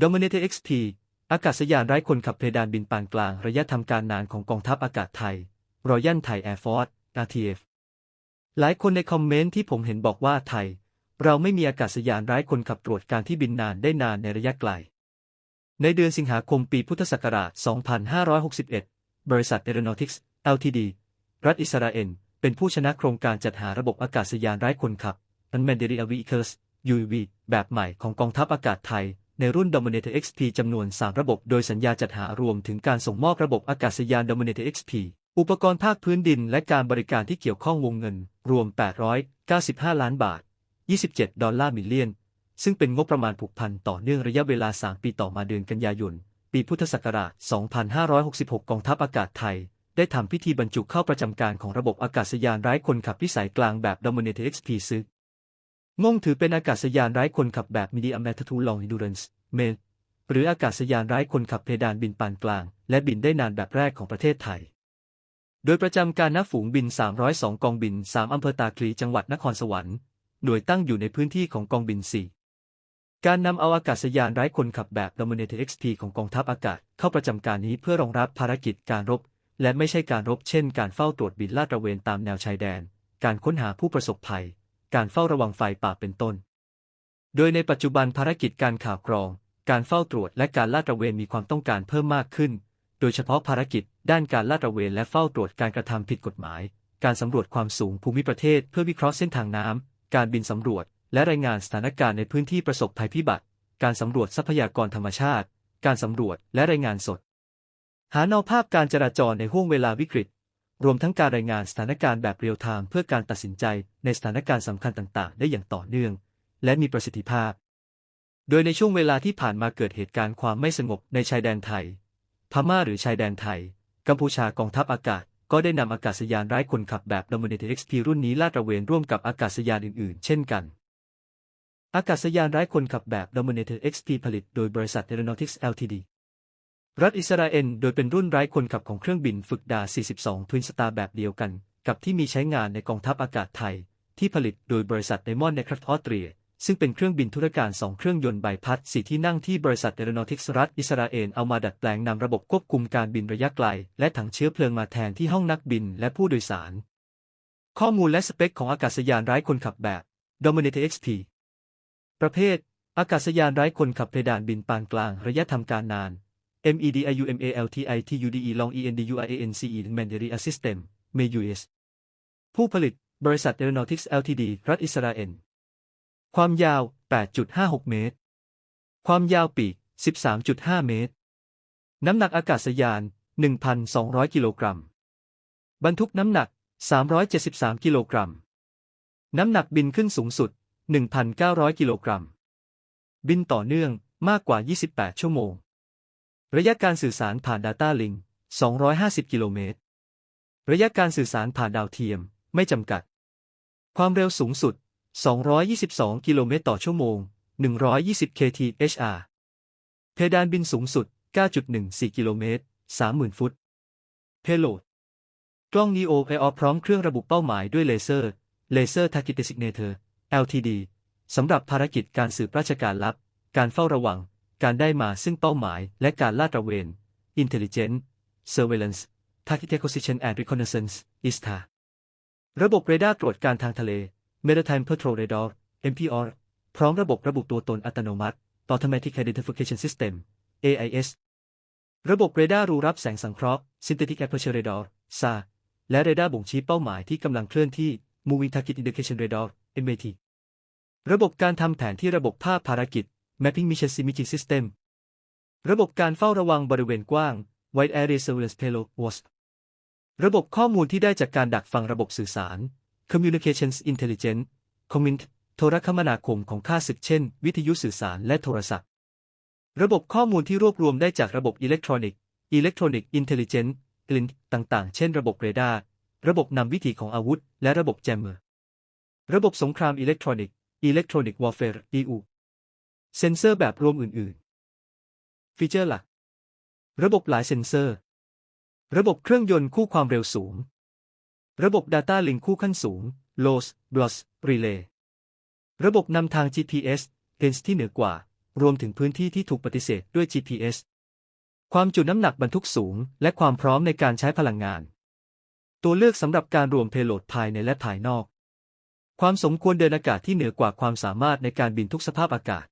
Dominator XP อากาศยานไร้คนขับเพดานบินปานกลางระยะทำการนานของกองทัพอากาศไทย Royal Thai Air Force RTF หลายคนในคอมเมนต์ที่ผมเห็นบอกว่าไทย เราไม่มีอากาศยานไร้คนขับตรวจการที่บินนานได้นานในระยะไกล ในเดือนสิงหาคมปีพุทธศักราช 2561 บริษัท Aeronautics Ltd รัฐอิสราเอลเป็นผู้ชนะโครงการจัดหาระบบอากาศยานไร้คนขับ Unmanned Aerial Vehicles UAV แบบใหม่ของกองทัพอากาศไทย ในรุ่น Dominator XP จำนวน 3 ระบบ โดยสัญญาจัดหารวมถึงการส่งมอบระบบอากาศยาน Dominator XP อุปกรณ์ภาคพื้นดินและการบริการที่เกี่ยวข้องวงเงิน รวม 895 ล้านบาท 27 ดอลลาร์มิลเลียน ซึ่งเป็นงบประมาณผูกพันต่อเนื่องระยะเวลา 3 ปีต่อมาเดือนกันยายน ปีพุทธศักราช 2566 กองทัพอากาศไทย ได้ทำพิธีบรรจุเข้าประจำการของระบบอากาศยานไร้คนขับพิสัยกลางแบบ Dominator XP ซึ กงงถือเป็นอากาศยานไร้คนขับแบบ Medium Altitude Long Endurance MEL หรืออากาศยานไร้คนขับเพดานบินปานกลาง และบินได้นานแบบแรกของประเทศไทย โดยประจำการณฝูงบิน 302 กองบิน 3 อำเภอตาคลีจังหวัดนครสวรรค์ หน่วยตั้งอยู่ในพื้นที่ของกองบิน 4 การนำเอาอากาศยานไร้คนขับแบบ Dominator XP ของกองทัพอากาศเข้าประจำการนี้เพื่อรองรับภารกิจการรบ และไม่ใช่การรบเช่น การเฝ้าตรวจบินลาดตระเวนตามแนวชายแดน การค้นหาผู้ประสบภัย การเฝ้าระวังไฟป่าเป็นต้น โดยในปัจจุบันภารกิจการข่าวกรอง การเฝ้าตรวจและการลาดตระเวนมีความต้องการเพิ่มมากขึ้น โดยเฉพาะภารกิจด้านการลาดตระเวนและเฝ้าตรวจการกระทำผิดกฎหมาย การสำรวจความสูงภูมิประเทศเพื่อวิเคราะห์เส้นทางน้ำ การบินสำรวจ และรายงานสถานการณ์ในพื้นที่ประสบภัยพิบัติ การสำรวจทรัพยากรธรรมชาติ การสำรวจและรายงานสด หาแนวภาพการจราจรในห่วงเวลาวิกฤต รวมทั้งการรายงานสถานการณ์แบบเรียลไทม์เพื่อการตัดสินใจในสถานการณ์สำคัญต่างๆ ได้อย่างต่อเนื่อง และมีประสิทธิภาพ โดยในช่วงเวลาที่ผ่านมาเกิดเหตุการณ์ความไม่สงบในชายแดนไทย พม่าหรือชายแดนไทย กัมพูชากองทัพอากาศ ก็ได้นำอากาศยานไร้คนขับแบบ Dominator XP รุ่นนี้ลาดตระเวนร่วมกับอากาศยานอื่นๆ เช่นกันอากาศยานไร้คนขับแบบ Dominator XP ผลิตโดยบริษัท Aeronautics Ltd รัฐอิสราเอลโดยเป็นรุ่นไร้คนขับของเครื่องบินฝึกดา 42 Twin Star แบบเดียวกัน กับที่มีใช้งานในกองทัพอากาศไทย ที่ผลิตโดยบริษัท Diamond Aircraft Austria ซึ่งเป็นเครื่องบินธุรการสองเครื่องยนต์ใบพัดสีที่นั่งที่บริษัท Aeronautics รัฐอิสราเอลเอามาดัดแปลงนำระบบควบคุมการบินระยะไกล และถังเชื้อเพลิงมาแทนที่ห้องนักบินและผู้โดยสาร ข้อมูลและสเปคของอากาศยานไร้คนขับแบบ Dominator XP ประเภท อากาศยานไร้คนขับเพดานบินปานกลางระยะทำการนาน MEDIUMALTITUDE Long ENDUIANCE Mandaria System MEUS ผู้ผลิต บริษัท Aeronautics Ltd รัฐอิสราเอล ความยาว 8.56 เมตร ความยาวปีก 13.5 เมตร น้ำหนักอากาศยาน 1,200 กิโลกรัม บรรทุกน้ำหนัก 373 กิโลกรัม น้ำหนักบินขึ้นสูงสุด 1,900 กิโลกรัม บินต่อเนื่องมากกว่า 28 ชั่วโมง ระยะการสื่อสารผ่าน Data Link 250 กิโลเมตร ระยะการสื่อสารผ่านดาวเทียม ไม่จำกัด ความเร็วสูงสุด 222 กิโลเมตรต่อชั่วโมง 120 kth/h เพดานบินสูงสุด 9.14 กิโลเมตร 30,000 ฟุต Payload กล้อง Neo AR พร้อมเครื่องระบุเป้าหมายด้วยเลเซอร์ Laser Target Designator LTD สำหรับภารกิจการสืบราชการลับ การเฝ้าระวัง การได้มาซึ่งเป้าหมาย และการลาดตระเวน Intelligence Surveillance Target Acquisition and Reconnaissance ISTA ระบบเรดาร์ตรวจการทางทะเล Maritime Patrol Radar MPR พร้อมระบบระบุตัวตนอัตโนมัติ Automatic Identification System AIS ระบบเรดาร์รูรับแสงสังเคราะห์ Synthetic Aperture Radar SA และเรดาร์บ่งชี้เป้าหมายที่กำลังเคลื่อนที่ Moving Target Indication Radar MAT ระบบการทำแผนที่ระบบภาพภารกิจ Mapping Mission Imaging System ระบบการเฝ้าระวังบริเวณกว้าง Wide Area Surveillance Payload WASP ระบบข้อมูลที่ได้จากการดักฟังระบบสื่อสาร Communications Intelligence Commint โทรคมนาคมของข้าศึกเช่น วิทยุสื่อสารและโทรศัพท์ ระบบข้อมูลที่รวบรวมได้จากระบบอิเล็กทรอนิกส์ Electronic Intelligence กลิ่นต่างๆ เช่นระบบเรดาร์ ระบบนำวิถีของอาวุธ และระบบแจมเมอร์ ระบบสงครามอิเล็กทรอนิกส์ Electronic Warfare EU เซ็นเซอร์แบบรวมอื่น ๆ ฟีเจอร์หลัก ระบบหลายเซ็นเซอร์ ระบบเครื่องยนต์คู่ความเร็วสูง ระบบ Data Link คู่ขั้นสูง LOS BLOS Relay ระบบนำทาง GPS เลนส์ที่เหนือกว่า รวมถึงพื้นที่ที่ถูกปฏิเสธด้วย GPS ความจุน้ำหนักบรรทุกสูง และความพร้อมในการใช้พลังงาน ตัวเลือกสำหรับการรวมเพโลดภายในและภายนอก ความสมควรเดินอากาศที่เหนือกว่าความสามารถในการบินทุกสภาพอากาศ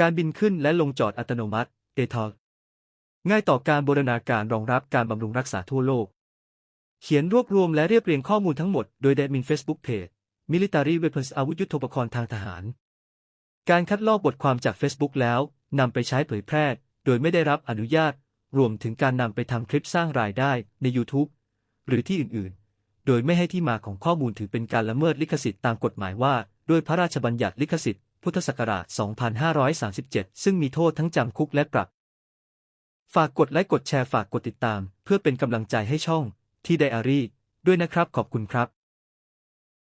การบินขึ้นและลงจอดอัตโนมัติ ATOL ง่ายต่อการบูรณาการรองรับการบำรุงรักษาทั่วโลก เขียนรวบรวมและเรียบเรียงข้อมูลทั้งหมดโดยแดมิน Facebook Page Military Weapons อาวุธยุทโธปกรณ์ทางทหาร การคัดลอกบทความจาก Facebook แล้วนำไปใช้เผยแพร่ โดยไม่ได้รับอนุญาต รวมถึงการนำไปทำคลิปสร้างรายได้ใน YouTube หรือที่อื่นๆ โดยไม่ให้ที่มาของข้อมูลถือเป็นการละเมิดลิขสิทธิ์ตามกฎหมายว่า ด้วยพระราชบัญญัติลิขสิทธิ์ พุทธศักราช 2537 ซึ่งมีโทษทั้งจำคุกและปรับ ฝากกดไลค์กดแชร์ฝากกดติดตาม เพื่อเป็นกำลังใจให้ช่องที่ไดอารี่ด้วยนะครับขอบคุณครับ